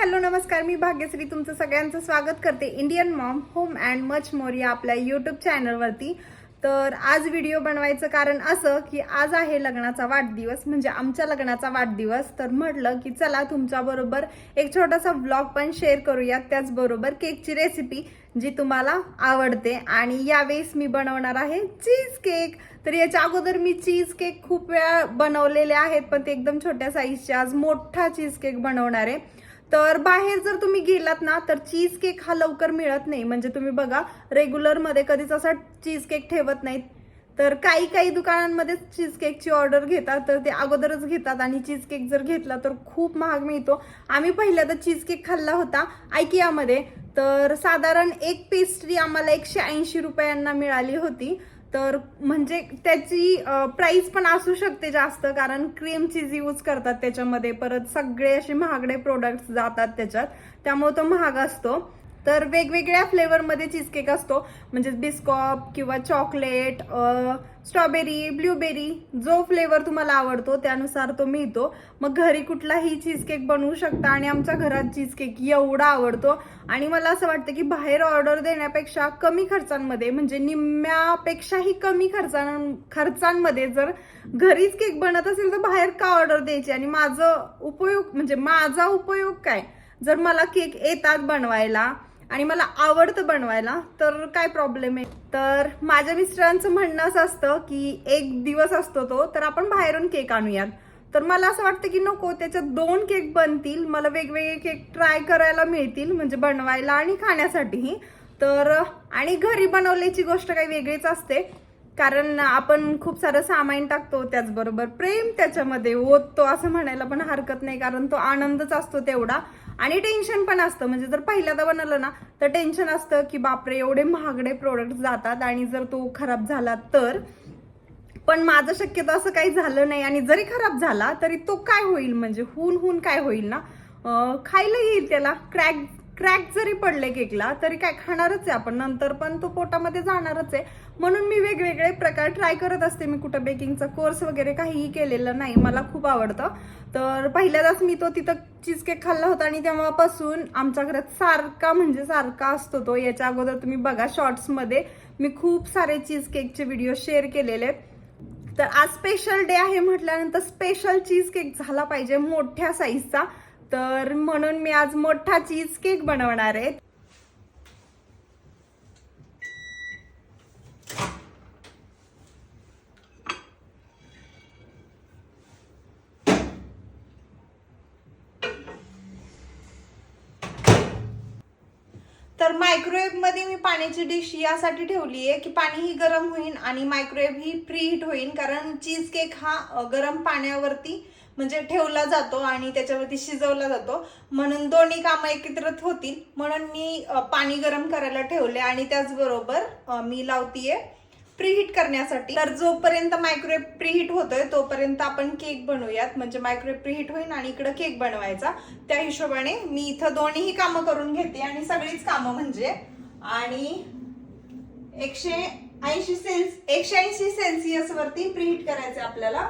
Hello नमस्कार. मी भाग्यश्री तुमचं सगळ्यांचं स्वागत करते Indian mom home and much more या आपल्या यूट्यूब चॅनलवरती तर आज व्हिडिओ बनवायचं कारण असं की आज आहे लग्नाचा वाढदिवस म्हणजे आमच्या लग्नाचा वाढदिवस. तर म्हटलं की चला तुमच्याबरोबर एक छोटासा ब्लॉग पण शेअर करूयात. त्याचबरोबर केकची रेसिपी जी तुम्हाला आवडते. आणि यावेळेस मी बनवणार आहे चीज केक तर याच्या अगोदर मी चीज केक खूप वेळा बनवलेले आहेत पण ते एकदम छोट्या साईजचे आज मोठा चीज केक बनवणार आहे. तर बाहेर जर तुम्ही गेलात ना तर चीज केक हा लवकर मिळत नाही. म्हणजे तुम्ही बघा रेग्युलरमध्ये कधीच असा चीज केक ठेवत नाहीत. तर काही काही दुकानांमध्ये चीज केकची ऑर्डर घेतात तर ते अगोदरच घेतात. आणि चीज केक जर घेतला तर खूप महाग मिळतो. आम्ही पहिल्यांदा चीज केक खाल्ला होता आयकियामध्ये तर साधारण एक पेस्ट्री आम्हाला एकशे ऐंशी रुपयांना मिळाली होती. तर म्हणजे त्याची प्राइस पण असू शकते जास्त कारण क्रीम चीज यूज करतात त्याच्यामध्ये परत सगळे असे महागडे प्रोडक्ट्स जातात त्याच्यात. त्यामुळे तो महाग असतो. तर वेगवेगळ्या फ्लेवरमध्ये चीजकेक असतो. म्हणजे बिस्कॉप किंवा चॉकलेट स्ट्रॉबेरी ब्ल्यूबेरी जो फ्लेवर तुम्हाला आवडतो त्यानुसार तो मिळतो. मग घरी कुठलाही चीजकेक बनवू शकता आणि आमच्या घरात चीजकेक एवढा आवडतो. आणि मला असं वाटतं की बाहेर ऑर्डर देण्यापेक्षा कमी खर्चांमध्ये म्हणजे निम्म्यापेक्षाही कमी खर्चां खर्चांमध्ये जर घरीच केक बनत असेल तर बाहेर का ऑर्डर द्यायची? आणि माझं उपयोग म्हणजे माझा उपयोग काय? जर मला केक येतात बनवायला आणि मला आवडतं बनवायला तर काय प्रॉब्लेम आहे? तर माझ्या मिस्टरांचं म्हणणं असं असतं की एक दिवस असतो तो तर आपण बाहेरून केक आणूयात. तर मला असं वाटतं की नको त्याच्यात दोन केक बनतील मला वेगवेगळे केक ट्राय करायला मिळतील म्हणजे बनवायला आणि खाण्यासाठीही. तर आणि घरी बनवल्याची गोष्ट काही वेगळीच असते कारण आपण खूप सारं सामान टाकतो त्याचबरोबर प्रेम त्याच्यामध्ये ओततो असं म्हणायला पण हरकत नाही कारण तो आनंदच असतो तेवढा. आणि टेन्शन पण असतं. म्हणजे जर पहिल्यांदा बनवलं ना तर टेन्शन असतं की बापरे एवढे महागडे प्रोडक्ट जातात आणि जर तो खराब झाला तर. पण माझं शक्यतो असं काही झालं नाही आणि जरी खराब झाला तरी तो काय होईल? म्हणजे हून हून काय होईल ना? खायला येईल त्याला. क्रॅक क्रॅक जरी पडले केकला तरी काय खाणारच आहे आपण. नंतर पण तो पोटामध्ये जाणारच आहे. म्हणून मी वेगवेगळे प्रकार ट्राय करत असते. मी कुठं बेकिंगचा कोर्स वगैरे काहीही केलेलं नाही. मला खूप आवडतं. तर पहिल्यांदाच मी तो तिथं चीज केक खाल्ला होता आणि तेव्हापासून आमच्या घरात सारखा म्हणजे सारखा असतो तो. याच्या अगोदर तुम्ही बघा शॉर्ट्समध्ये मी खूप सारे चीज केकचे व्हिडिओ शेअर केलेले. आहेत. तर आज स्पेशल डे आहे म्हटल्यानंतर स्पेशल चीज केक झाला पाहिजे मोठ्या साईजचा तर म्हणून मी आज मोठा चीज केक बनवणार आहे. तर मायक्रोवेव्हमध्ये मी पाण्याची डिश यासाठी ठेवली आहे की पाणीही गरम होईल आणि मायक्रोवेव्ह ही प्री हिट होईल कारण चीज केक हा गरम पाण्यावरती म्हणजे ठेवला जातो आणि त्याच्यावरती शिजवला जातो. म्हणून दोन्ही कामं एकत्रित होतील. म्हणून मी पाणी गरम करायला ठेवले आणि त्याचबरोबर मी लावतीये प्रीहीट करण्यासाठी. तर जोपर्यंत मायक्रोवेव्ह प्रीहीट होतोय तोपर्यंत आपण केक बनवूयात. म्हणजे मायक्रोवेव्ह प्रीहीट होईल आणि इकडे केक बनवायचा. त्या हिशोबाने मी इथं दोन्हीही कामं करून घेते आणि सगळीच कामं म्हणजे आणि एकशे ऐंशी सेल्स एकशे ऐंशी सेल्सिअस वरती प्रीहीट करायचं आपल्याला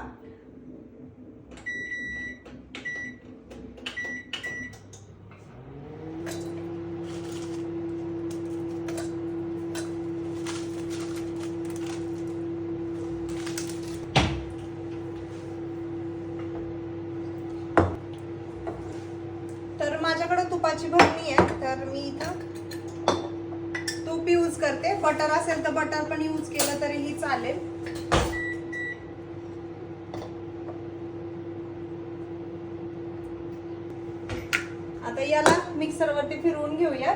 तर माझ्याकडे तुपाची भरणी आहे तर मी इथं तूप यूज करते. बटर असेल तर बटर पण यूज केलं तरीही चालेल. आता याला मिक्सर वरती फिरवून घेऊया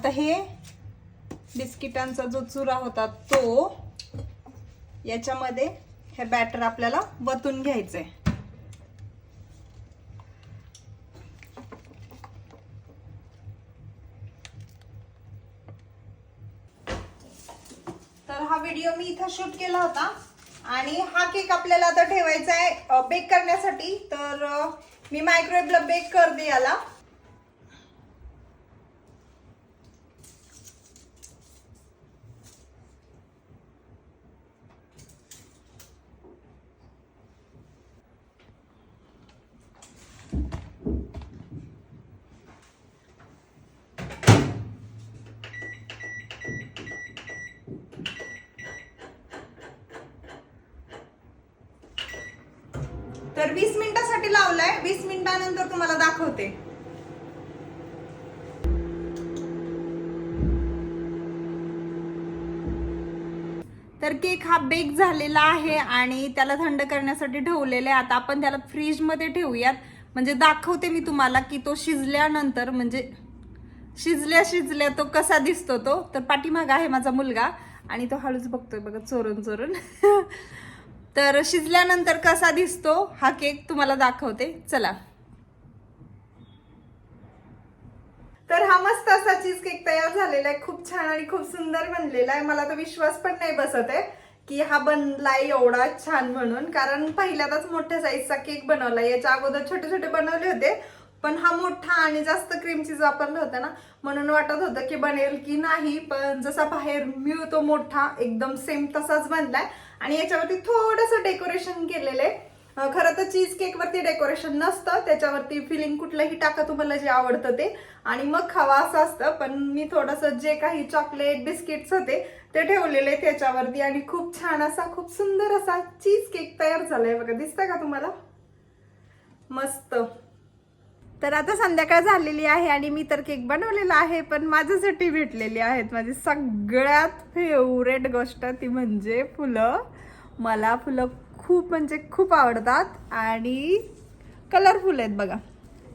आता हे बिस्किटांचा जो चुरा होता तो याच्यामध्ये हे बॅटर आपल्याला वतून घ्यायचंय. तर हा व्हिडिओ मी इथं शूट केला होता आणि हा केक आपल्याला आता ठेवायचा आहे बेक करण्यासाठी. तर मी मायक्रोवेव्हला बेक करते याला. वीस मिनिटासाठी लावलंय. वीस मिनिटानंतर तुम्हाला दाखवते. तर केक हा बेक झालेला आहे आणि त्याला थंड करण्यासाठी ठेवलेला आहे. आता आपण त्याला फ्रीजमध्ये ठेवूयात. म्हणजे दाखवते मी तुम्हाला की तो शिजल्यानंतर म्हणजे शिजल्या शिजल्या तो कसा दिसतो तो. तर पाठीमाग आहे माझा मुलगा आणि तो हळूच बघतोय बघा चोरून चोरून. तर शिजल्यानंतर कसा दिसतो हा केक तुम्हाला दाखवते. चला. तर हा मस्त असा चीज केक तयार झालेला आहे. खूप छान आणि खूप सुंदर बनलेला आहे. मला तर विश्वास पण नाही बसत आहे की हा बनलाय एवढा छान म्हणून. कारण पहिल्यांदाच मोठ्या साईजचा केक बनवला याच्या अगोदर छोटे छोटे बनवले होते. पण हा मोठा आणि जास्त क्रीम चीज वापरलं होतं ना म्हणून वाटत होतं की बनेल की नाही पण जसा बाहेर मिळतो मोठा एकदम सेम तसाच बनलाय. आणि याच्यावरती थोडंसं डेकोरेशन केलेलं आहे. खरं तर चीज केक वरती डेकोरेशन नसतं त्याच्यावरती फिलिंग कुठलंही टाका तुम्हाला जे आवडतं ते. आणि मग खावा असं असतं पण मी थोडंसं जे काही चॉकलेट बिस्किट्स होते ते ठेवलेले त्याच्यावरती. आणि खूप छान असा खूप सुंदर असा चीज केक तयार झालाय बघा. दिसतं का तुम्हाला? मस्त. तर आता संध्याकाळ झालेली आहे आणि मी तर केक बनवलेला आहे पण माझ्यासाठी भेटलेली आहेत माझी सगळ्यात फेवरेट गोष्ट ती म्हणजे फुलं. मला फुलं खूप म्हणजे खूप आवडतात आणि कलरफुल आहेत बघा.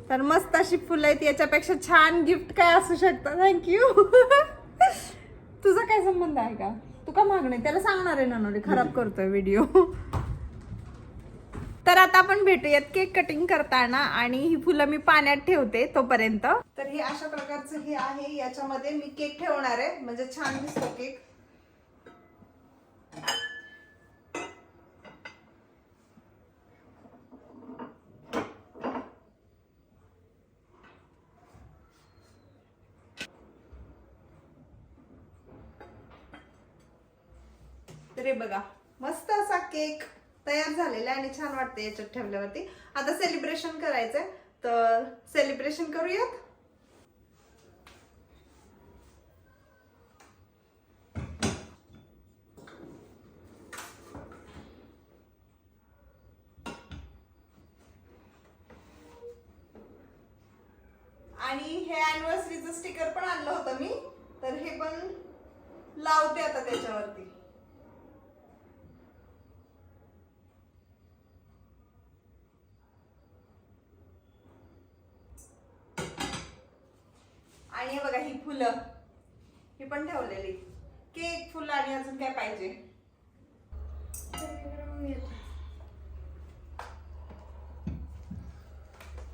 तर मस्त अशी फुलं आहेत याच्यापेक्षा छान गिफ्ट काय असू शकतं? थँक्यू तुझा काय संबंध आहे का? तू का मागणे त्याला सांगणार आहे ना खराब करतोय व्हिडिओ तर आता आपण भेटूयात केक कटिंग करताना आणि ही फुलं मी पाण्यात ठेवते तोपर्यंत. तर हे अशा प्रकारचं हे आहे याच्यामध्ये मी केक ठेवणार आहे. म्हणजे छान दिसतो केक. तर हे बघा मस्त असा केक. तयार झालेलं आहे आणि छान वाटते याच्यात ठेवल्यावरती. आता सेलिब्रेशन करायचंय. तर सेलिब्रेशन करूयात? आणि हे अॅनिव्हर्सरीचं स्टिकर पण आणलं होतं मी. तर हे पण लावते आता त्याच्यावरती. आणि हे बघा ही फुलं. ही पण ठेवलेली. केक फुलं आणि अजून काय पाहिजे?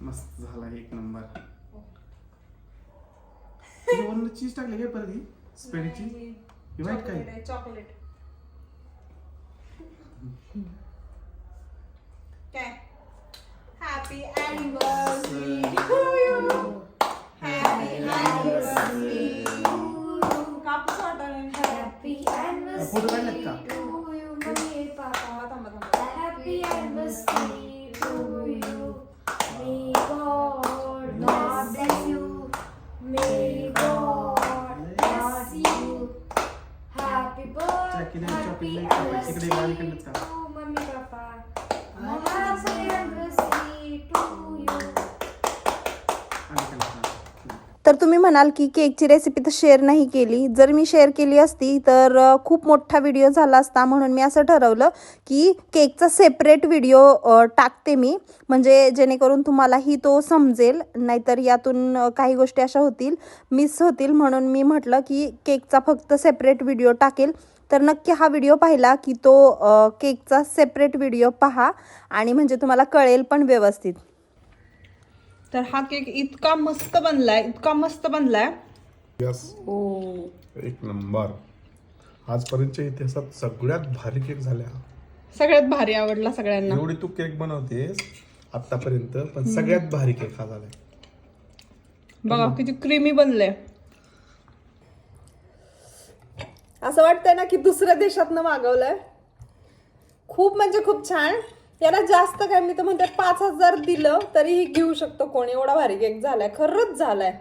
मस्त झाला एक नंबर. वरून चीज टाकली काय परत ही? स्पेडची ही व्हाईट काय? चॉकलेट काय? हॅपी अॅनिव्हर्सरी കൊടുവെള്ളത്താ Mummy, Papa. Mama, say and bless you to you. तर तुम्ही म्हणाल की केकची रेसिपी तर शेअर नाही केली. जर मी शेअर केली असती तर खूप मोठा व्हिडिओ झाला असता म्हणून मी असं ठरवलं की केकचा सेपरेट व्हिडिओ टाकते मी. म्हणजे जेणेकरून तुम्हालाही तो समजेल नाहीतर यातून काही गोष्टी अशा होतील मिस होतील म्हणून मी म्हटलं की केकचा फक्त सेपरेट व्हिडिओ टाकेल. तर नक्की हा व्हिडिओ पाहिला की तो केकचा सेपरेट व्हिडिओ पहा आणि म्हणजे तुम्हाला कळेल पण व्यवस्थित. तर हा केक इतका मस्त बनलाय इतका मस्त बनलाय. यस एक नंबर. आजपर्यंतच्या इतिहासात सगळ्यात भारी केक झाल्या सगळ्यात भारी आवडला सगळ्यांना. एवढी तू केक बनवतेस आतापर्यंत पण सगळ्यात भारी केक हा झालाय. बघा किती क्रीमी बनले असं वाटतंय ना की दुसऱ्या देशातनं मागवलंय. खूप म्हणजे खूप छान. याला जास्त काय मी तर म्हणते पाच हजार दिलं तरीही घेऊ शकतो कोणी. एवढा भारी केक झालाय. खरंच झालाय.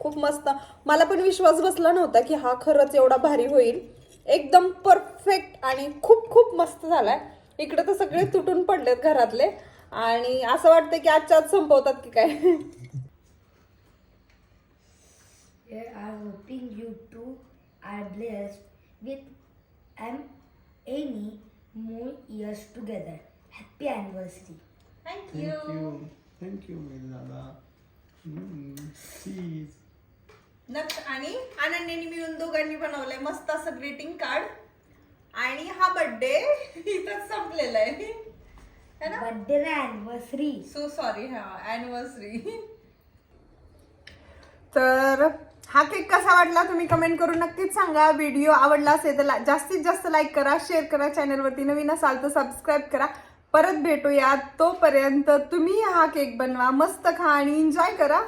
खूप मस्त. मला पण विश्वास बसला नव्हता की हा खरंच एवढा भारी होईल. एकदम परफेक्ट आणि खूप खूप मस्त झालाय. इकडे तर सगळे तुटून पडलेत घरातले. आणि असं वाटतं की आजच्या आज संपवतात की काय. We are hoping you two are blessed more years together. Happy anniversary. Thank you thank you मेरे दादा नक्ष आणि अनन्याने मिळून दोघांनी बनवलंय मस्त असं ग्रीटिंग कार्ड आणि हा बर्थडे इथंच संपलेला आहे. है ना? Birthday anniversary. सो सॉरी हा अॅनिव्हर्सरी तर हा केक कसा वाटला तुम्ही कमेंट करून नक्कीच सांगा. व्हिडिओ आवडला असेल तर ला- जास्तीत जास्त लाईक करा शेअर करा चॅनलवरती नवीन असाल तर सबस्क्राईब करा. परत भेटूयात. तोपर्यंत तुम्ही हा केक बनवा मस्त खा आणि एन्जॉय करा.